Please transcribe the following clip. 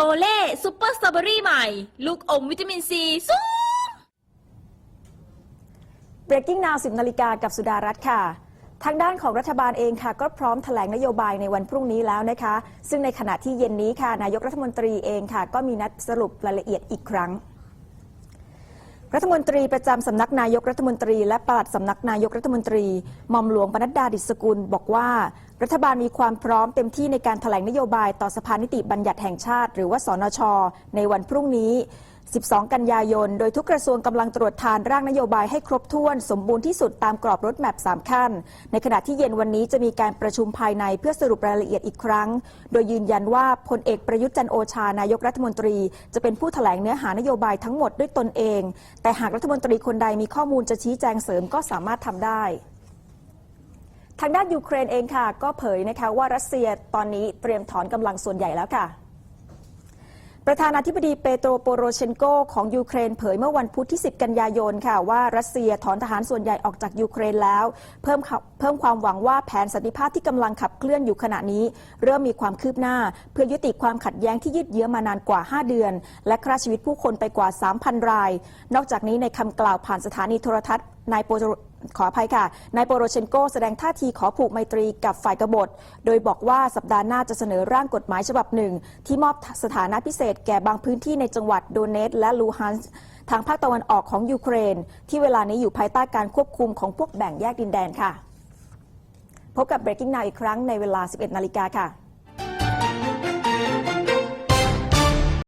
โอเล่ซูเปอร์สตรอเบอรี่ใหม่ ลูกอมวิตามินซีสูง Breaking Now 10นาฬิกากับสุดารัตน์ค่ะ ทางด้านของรัฐบาลเองค่ะ ก็พร้อมแถลงนโยบายในวันพรุ่งนี้แล้วนะคะ ซึ่งในขณะที่เย็นนี้ค่ะ นายกรัฐมนตรีเองค่ะ ก็มีนัดสรุปรายละเอียดอีกครั้ง รัฐมนตรีประจำสำนักนายกรัฐมนตรี และปลัดสำนักนายกรัฐมนตรีหม่อมหลวงปนัดดาดิษกุล บอกว่า รัฐบาลมีความพร้อมเต็มที่ในการแถลงนโยบายต่อสภานิติบัญญัติแห่งชาติ หรือว่าสนช ในวันพรุ่งนี้ 12 กันยายน โดยทุกกระทรวงกำลังตรวจทานร่างนโยบายให้ครบถ้วน สมบูรณ์ที่สุดตามกรอบรถแมพ3 ขั้น ในขณะที่เย็นวันนี้จะมีการประชุมภายในเพื่อสรุปรายละเอียดอีกครั้ง โดยยืนยันว่าพลเอกประยุทธ์จันโอชานายกรัฐมนตรี จะเป็นผู้แถลงเนื้อหานโยบายทั้งหมดด้วยตนเอง แต่หากรัฐมนตรีคนใดมีข้อมูลจะชี้แจงเสริมก็สามารถทำได้ทางด้านยูเครนเองค่ะ ก็เผยนะคะว่ารัสเซียตอนนี้เตรียมถอนกำลังส่วนใหญ่แล้วค่ะ ประธานาธิบดีเปโตรโปโรเชนโกของยูเครนเผยเมื่อวันพุธที่ 10 กันยายนค่ะว่ารัสเซียถอนทหารส่วนใหญ่ออกจากยูเครนแล้ว เพิ่มเพิ่มความหวังว่าแผนสันติภาพที่กำลังขับเคลื่อนอยู่ขณะนี้ เริ่มมีความคืบหน้า เพื่อยุติความขัดแย้งที่ยืดเยื้อมานานกว่า 5 เดือน และฆ่าชีวิตผู้คนไปกว่า 3,000 ราย นอกจากนี้ในคำกล่าวผ่านสถานีโทรทัศน์นายโป ขออภัยค่ะ นายโปโรเชนโกแสดงท่าทีขอผูกไมตรีกับฝ่ายกบฏ โดยบอกว่าสัปดาห์หน้าจะเสนอร่างกฎหมายฉบับหนึ่ง ที่มอบสถานะพิเศษแก่บางพื้นที่ในจังหวัดโดเนตและลูฮันส์ทางภาคตะวันออกของยูเครน ที่เวลานี้อยู่ภายใต้การควบคุมของพวกแบ่งแยกดินแดนค่ะ พบกับ Breaking Now อีกครั้งในเวลา 11 นาฬิกาค่ะ